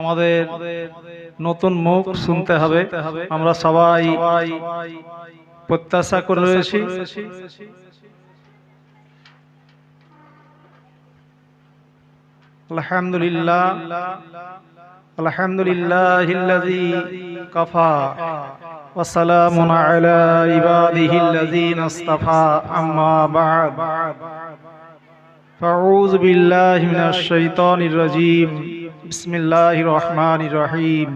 আমাদের নতুন মুখ শুনতে হবে আমরা সবাই প্রত্যাশা করে রয়েছি আলহামদুলিল্লাহ আলহামদুলিল্লাহ কফা وسلام على عباده الذين اصطفى أما بعد فأعوذ بالله من الشيطان الرجيم بسم الله الرحمن الرحيم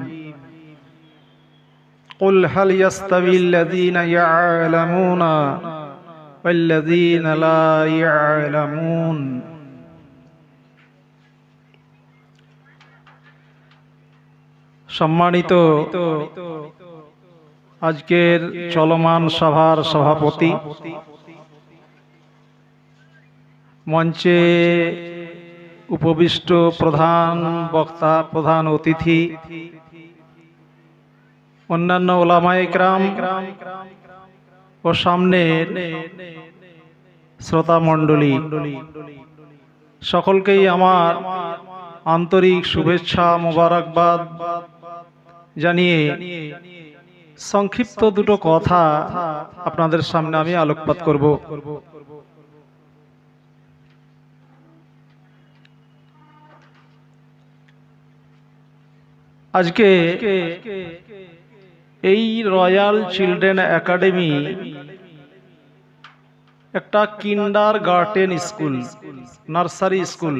قل هل يستوي الذين يعلمون والذين لا يعلمون সম্মানিত আজকের চলমান সভার সভাপতি মঞ্চে উপবিষ্ট প্রধান বক্তা, প্রধান অতিথি, অন্যান্য ওলামাইকরাম ও সামনে শ্রোতা মণ্ডলী, সকলকেই আমার আন্তরিক শুভেচ্ছা, মোবারকবাদ জানিয়ে সংক্ষিপ্ত দুটো কথা আপনাদের সামনে আমি আলোকপাত করব। আজকে এই রয়্যাল চিলড্রেন একাডেমি একটা kindergarten school, nursery school.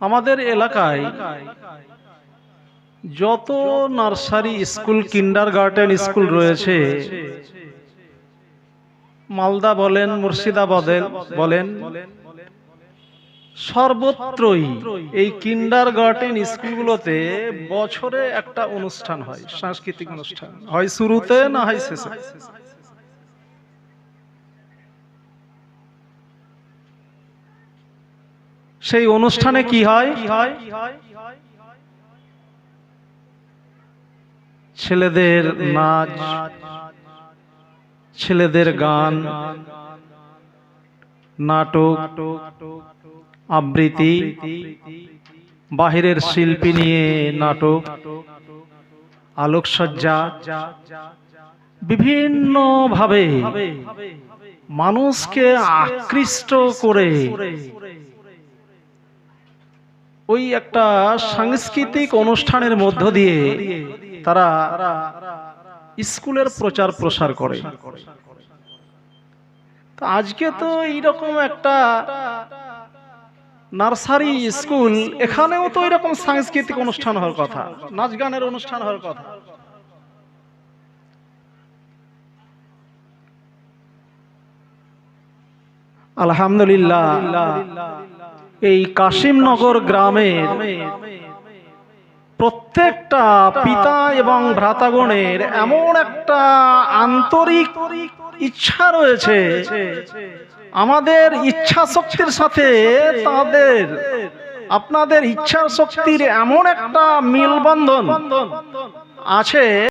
আমাদের এলাকায় যত nursery school kindergarten school রয়েছে, মালদা বলেন মুর্শিদাবাদের বলেন সর্বত্রই এই কিন্ডার গার্ডেন স্কুলগুলোতে বছরে একটা অনুষ্ঠান হয়, সাংস্কৃতিক অনুষ্ঠান। হয় শুরুতে না হয় শেষে? সেই অনুষ্ঠানে কি হয়? ছেলেদের নাচ, ছেলেদের গান, নাটক আবৃত্তি, বাহিরের শিল্পী নিয়ে নাটক, আলোকসজ্জা বিভিন্ন ভাবে মানুষকে আকৃষ্ট করে ওই একটা সাংস্কৃতিক অনুষ্ঠানের মধ্য দিয়ে তারা স্কুলের প্রচার প্রসার করে। আজকে তো এইরকম একটা নার্সারি স্কুল, এখানেও তো এরকম সাংস্কৃতিক অনুষ্ঠান হওয়ার কথা, নাচ গানের অনুষ্ঠান হওয়ার কথা। আলহামদুলিল্লাহ, এই কাশিমনগর গ্রামের প্রত্যেকটা পিতা এবং ভ্রাতাগণের এমন একটা আন্তরিক ইচ্ছা রয়েছে আমাদের ইচ্ছা শক্তির সাথে তাদের আপনাদের ইচ্ছা শক্তির এমন একটা মিলবন্ধন আছে।